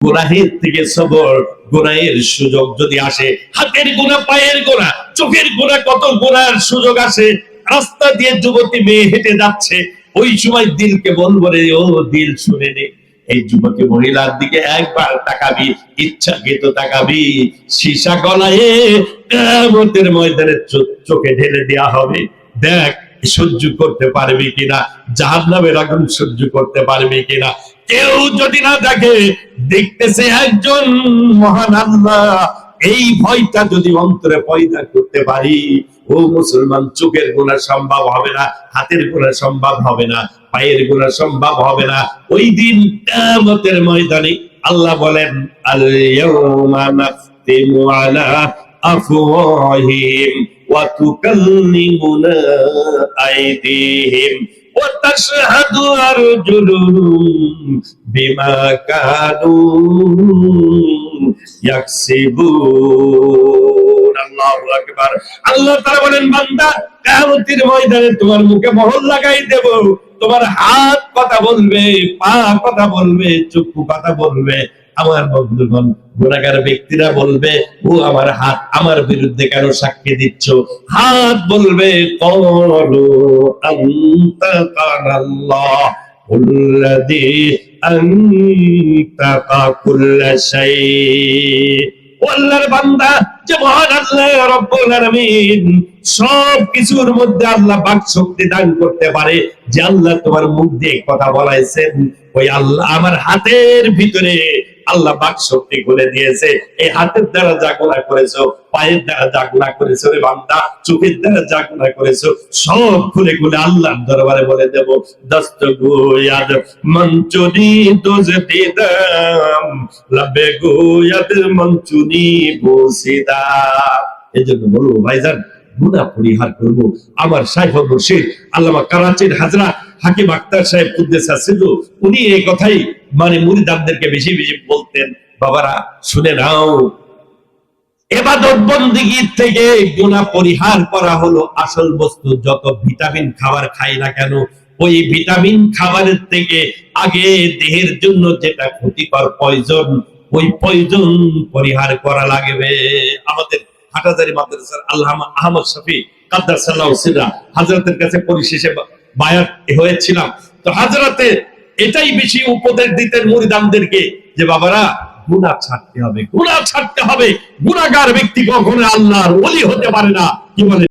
গুনাহের থেকে সবর, গুনাহের সুযোগ যদি আসে, হাতের গোনা পায়ের গোনা চোখের কত সুযোগ আসে, রাস্তা দিয়ে যুবতী মেয়ে হেঁটে যাচ্ছে, ওই সময় দিলকে বলব রে ও দিল, শুনে নে। এই যুবতী মহিলার দিকে একবার তাকাবি তাকাবি, সীসা গলায় কেমতের ময়দানে চোখে ঢেলে দেয়া হবে। দেখ, সহ্য করতে পারবি কিনা? জাহান নামের আগুন সহ্য করতে পারবি কিনা? কেউ যদি না দেখে দেখতেছে একজন মহান আল্লাহ। এই ভয়টা যদি অন্তরে পয়দা করতে পারি, ও মুসলমান, চোখের গোনা সম্ভব হবে না, হাতের গোনা সম্ভব হবে না, পায়ের গোনা সম্ভব হবে না। ওই দিন কিয়ামতের ময়দানে আল্লাহ বলেন আল ইয়াউমা নাফতিমু আলা আফওয়াহিম ওয়া তুকাল্লিমুনা আইদিহিম। কানু ইয়াকসিবুন। আল্লাহু আকবার। আল্লাহ তাআলা বলেন, বান্দা ময়দানে তোমার মুখে মোহর লাগাই দেব। তোমার হাত কথা বলবে, পা কথা বলবে, চক্ষু কথা বলবে। আমার বন্ধুগণ, গুণাগার ব্যক্তিরা বলবে, ও আমার হাত, আমার বিরুদ্ধে কেন সাক্ষী দিচ্ছ? হাত বলবে মধ্যে আল্লাহ বাক শক্তি দান করতে পারে, যে আল্লাহ তোমার মুখ দিয়ে কথা বলাইছেন, ওই আল্লাহ আমার হাতের ভিতরে আল্লাহ বাক শক্তি করে দিয়েছে। এই হাতের দ্বারা যা গুণা করেছ, পায়ের দ্বারা যা গুণা করেছ রে বান্দা, চোখের দ্বারা যা গুণা করেছ, সব খুলে খুলে আল্লাহর দরবারে বলে দেব, দস্ত গোয়াদ মঞ্চুনি দোজ দিদাম লবে গোয়াদ মঞ্চুনি বসিদা এই জন্য বলব, ভাইজান গুণা পরিহার করব। আমার সাহেব মুর্শিদ আল্লামা কারাচির হাজরা হাকিম আক্তার সাহেব কুদ্দেসা সিদ্ধু উনি এই কথাই মানে মুরিদানদেরকে বেশি বেশি বলতেন, বাবারা, শুনে নাও। থেকে গুণা পরিহার করা হলো আসল বস্তু। যত ভিটামিন খাবার খাই না কেন, ওই ভিটামিন খাবারের থেকে আগে দেহের জন্য যেটা ক্ষতিকর পয়জন, ওই পয়জন পরিহার করা লাগবে। আমাদের হাটাজারি মাদ্রাসার আহমদ শফি কাদ্দার হাজরতের কাছে পরিশেষে বায়াত হয়েছিলাম। তো হাজরাতে এটাই বেশি উপদেশ দিতেন মরিদানদেরকে যে, বাবারা গুণা ছাড়তে হবে গুণা ছাড়তে হবে। গুণাগার ব্যক্তি কখনো আল্লাহর ওলি হতে পারে না। কি বলে?